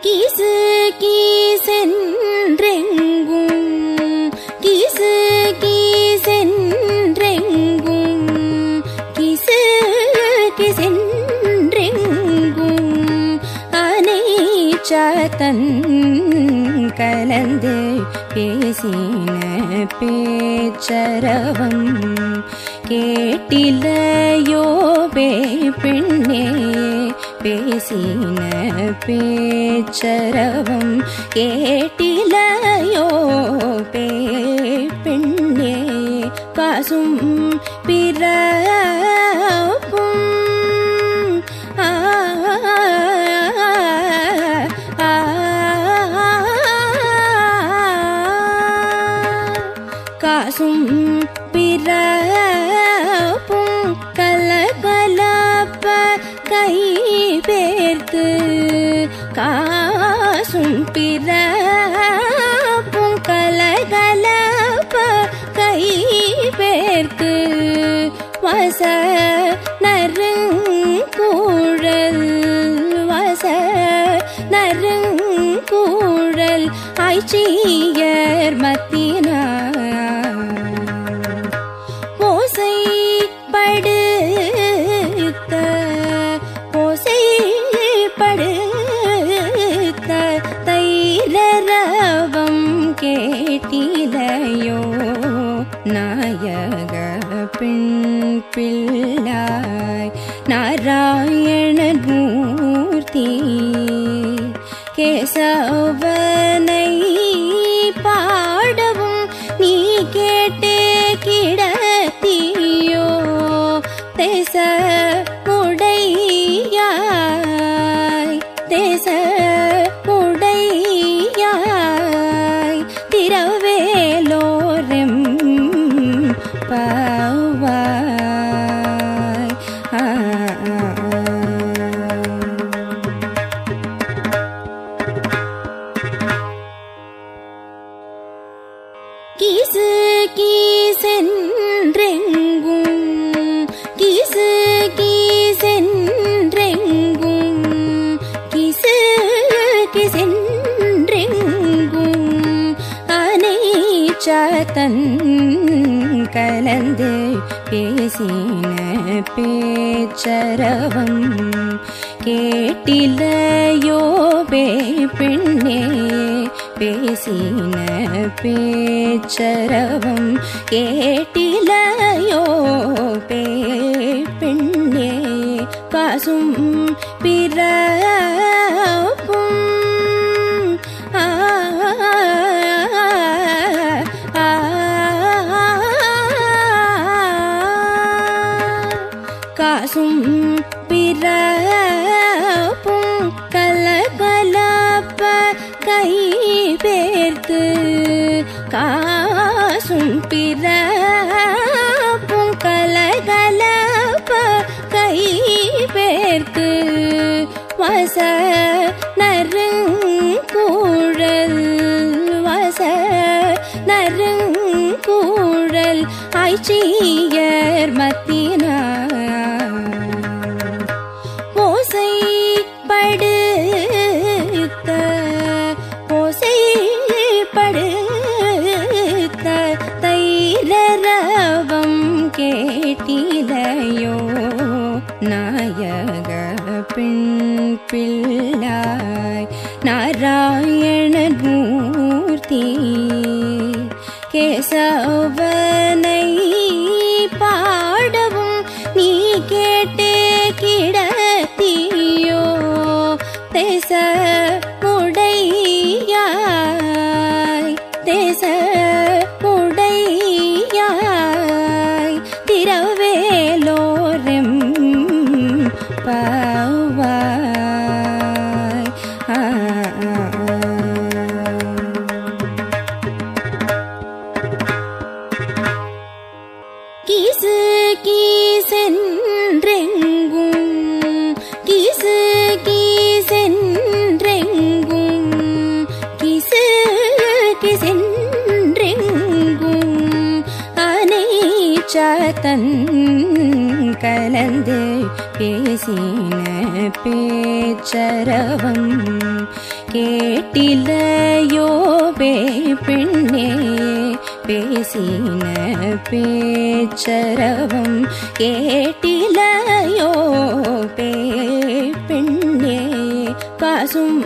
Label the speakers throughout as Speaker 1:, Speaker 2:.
Speaker 1: கீசு கீசென்றெங்கும். கீசு கீசென்றெங்கும். கீசு கீசென்றெங்கும். அனை கலந்து பேசின பேச்சரவம். கேட்டிலையோ பே பெண்ணே பேசின பேச்சரவம் கேட்டில வச நருங்கூழல் வச நருங்கூழல் ஆய்ச்சியர் மத்தினார் के सो கீசு கீசென்றெங்கும் கீசு கீசென்றெங்கும் கீசு கீசென்றெங்கும் அனை கலந்து பேசின பேச்சரவம். கேட்டிலையோ பே பெண்ணே பேசின பேச்சரவம் கேட்டிலையோ வச நருங்கூழல் வச நருங்கூழல் ஆய்ச்சியர் மத்தினார் பிள்ளாய் நாராயண மூர்த்தி கேசவ கீசு கீசென்றெங்கும் கீசு கீசென்றெங்கும் கீசு கீசென்றெங்கும் அனை கலந்து பேசின பேச்சரவம் கேட்டிலையோ பே பெண்ணே. பேசின பேச்சரவம் கேட்டிலையோ பே பெண்ணே காசும்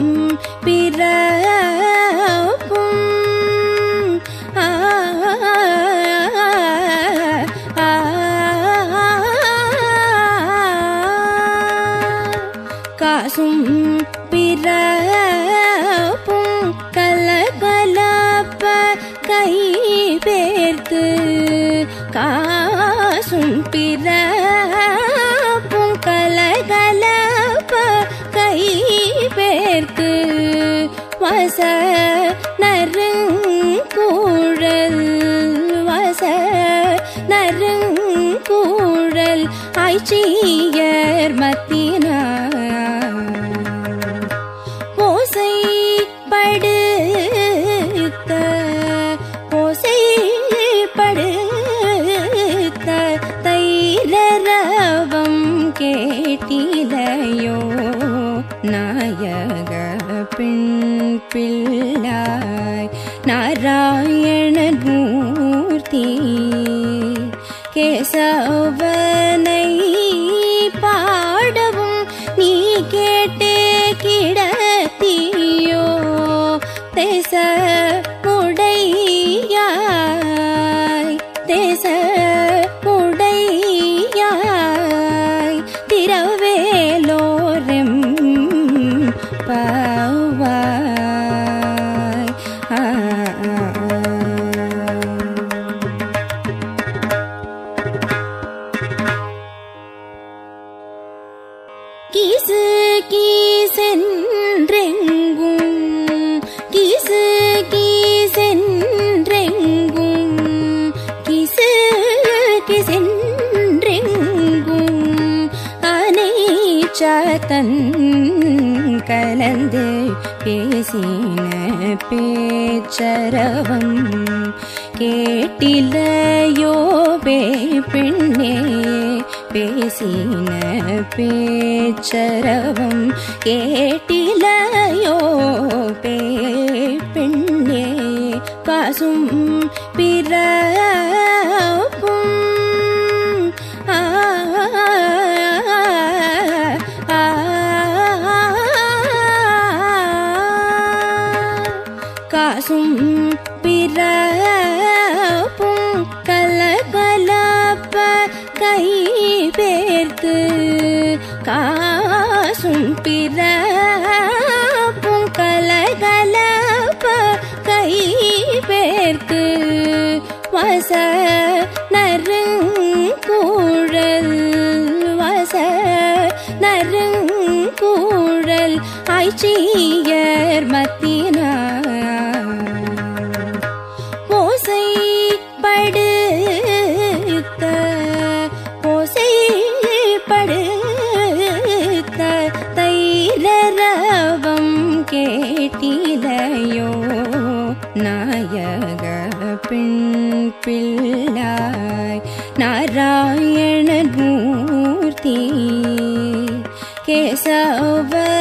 Speaker 1: நருங்கூழல் வச நருங்கூழல் ஐச்சியர் மத்தினார் It's all over கிசு கீசென்றெங்கும் கிசு கீசென்றெங்கும் கிசு கிசென்றெங்கும் அனைச்சதன் கலந்து பேசின பேச்சரவம். கேட்டிலையோ பே பெண்ணே பேசின பேச்சரவம் கேட்டிலையோ? பே பெண்ணே காசும் பிற வச நறுங்கூழல் வச நருங்கூழல் ஆய்ச்சியர் மத்த it's over.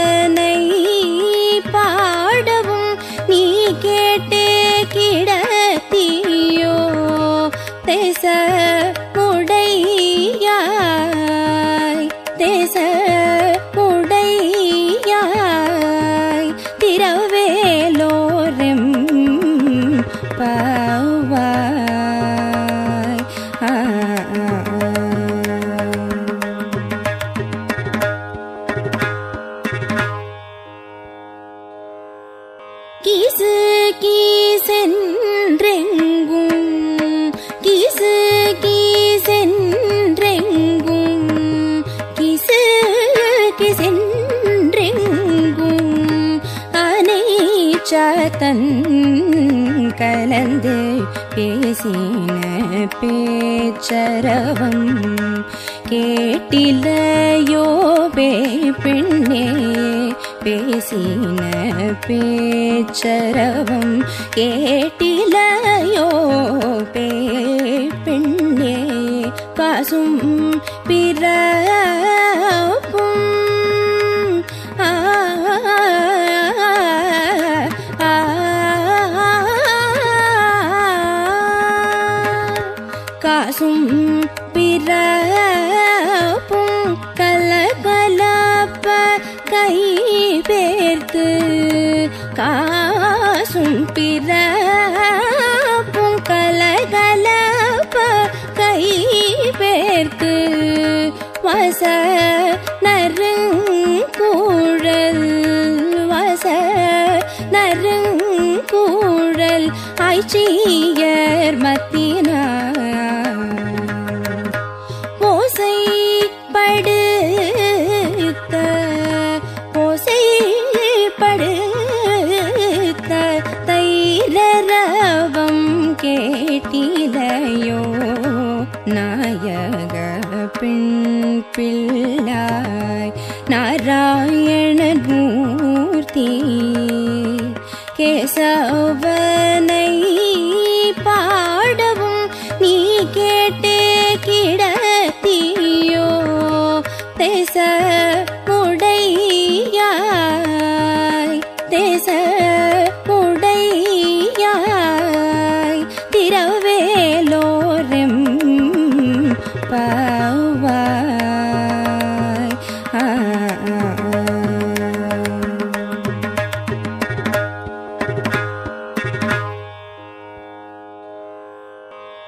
Speaker 1: கிசு கீசென்றெங்கும் கிசு கீசென்றெங்கும் கிசு கிசென்றெங்கும் அனைச்சதன் கலந்து பேசின பேச்சரவம் கேட்டிலையோ பே பெண்ணே பேசின பேச்சரவம் கேட்டிலையோ பே பெண்ணே காசும் பி வச வச நறுங்கூழல். ஆய்ச்சியர் மத்தினார் It's over.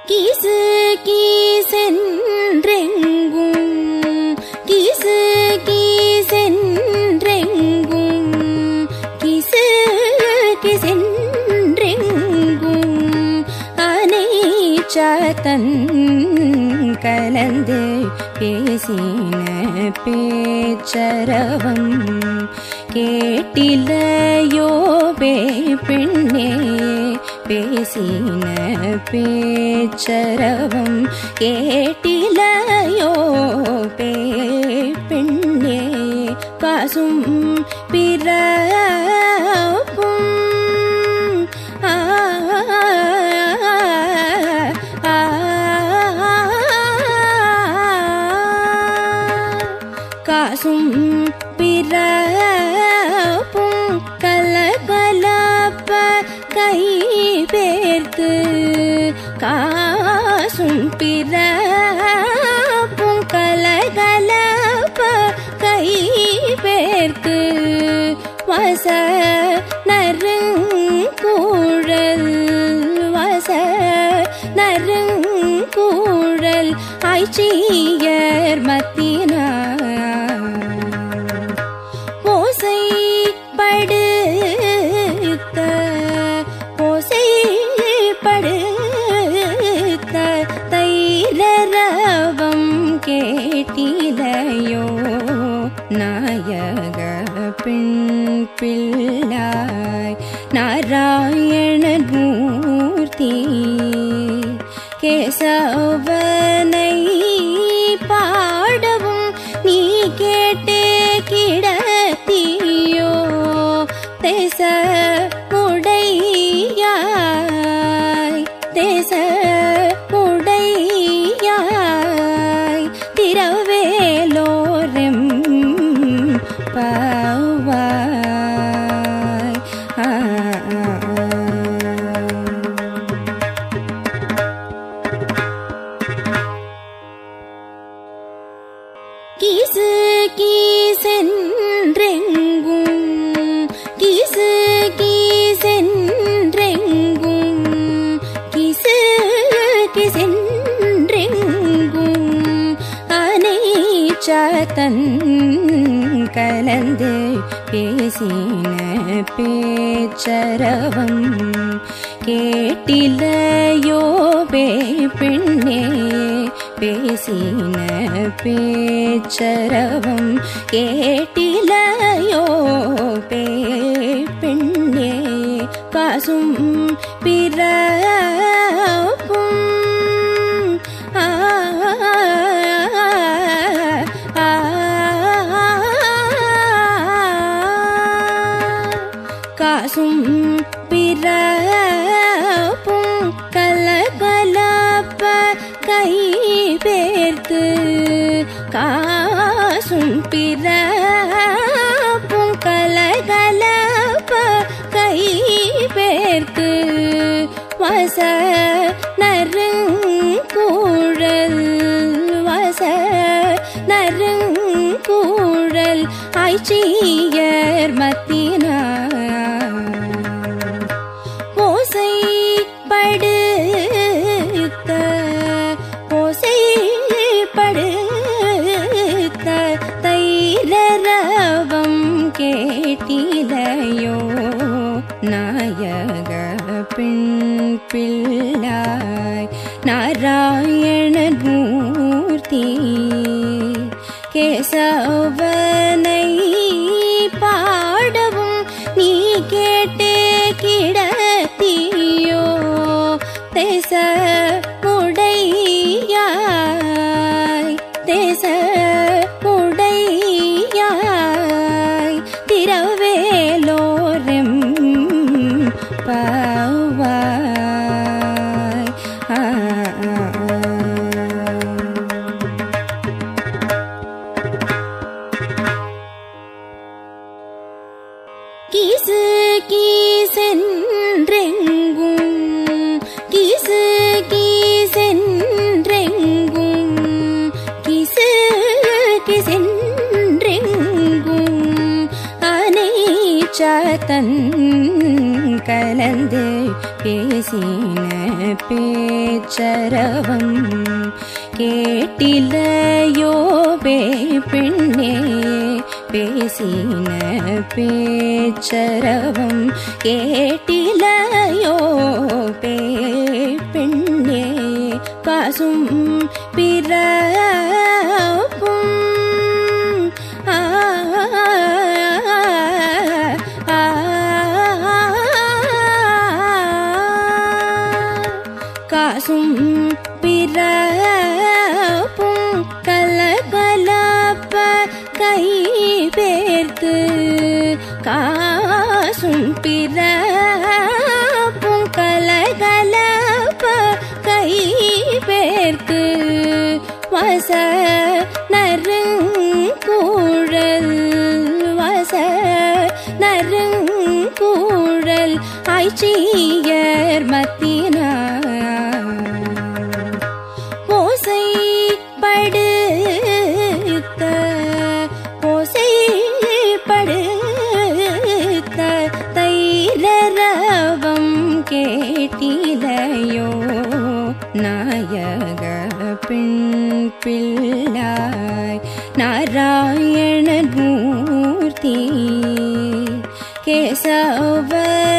Speaker 1: கீசு கீசென்றெங்கும். கீசு கீசென்றெங்கும். கீசு கீசென்றெங்கும். அனை கலந்து பேசின பேச்சரவம். கேட்டிலையோ பே பெண்ணே. பேசின பேச்சரவம் கேட்டிலையோ பே பெண்ணே காசும் செய்யர் மத்தினார். ஓசை படுத்த ஓசை படுத்த தைரரவம் கேட்டிலையோ நாயக பெண் பிள்ளாய் நாராயண மூர்த்தி கேசவ கீசு கீசென்றெங்கும் கீசு கீசென்றெங்கும் கீசு கீசென்றெங்கும். அனை கலந்து பேசின பேச்சரவம் கேட்டிலையோ பே பெண்ணே. பேசின பேச்சரவம் கேட்டிலையோ? பே பெண்ணே காசும் பிற ஐச்சியர் மத்தினார் ஓசை படுத்த ஓசை படுத்த தைரரவம் கேட்டிலையோ நாயக பெண் பிள்ளாய் நாராயணன் மூர்த்தி கேசவர் கீசு கீசென்றெங்கும் கீசு கீசென்றெங்கும் கீசு கீசென்றெங்கும் அனைச்சதன் கலந்து பேசின பேச்சரவம். கேட்டிலையோ பே பெண்ணே பேசின பேச்சரவம் ஏட்டிலையோ பே பெண்ணே காசும் பிற வச நருங்கூழல் வச நருங்கூழல் ஆய்ச்சியர் மத்த It's all over.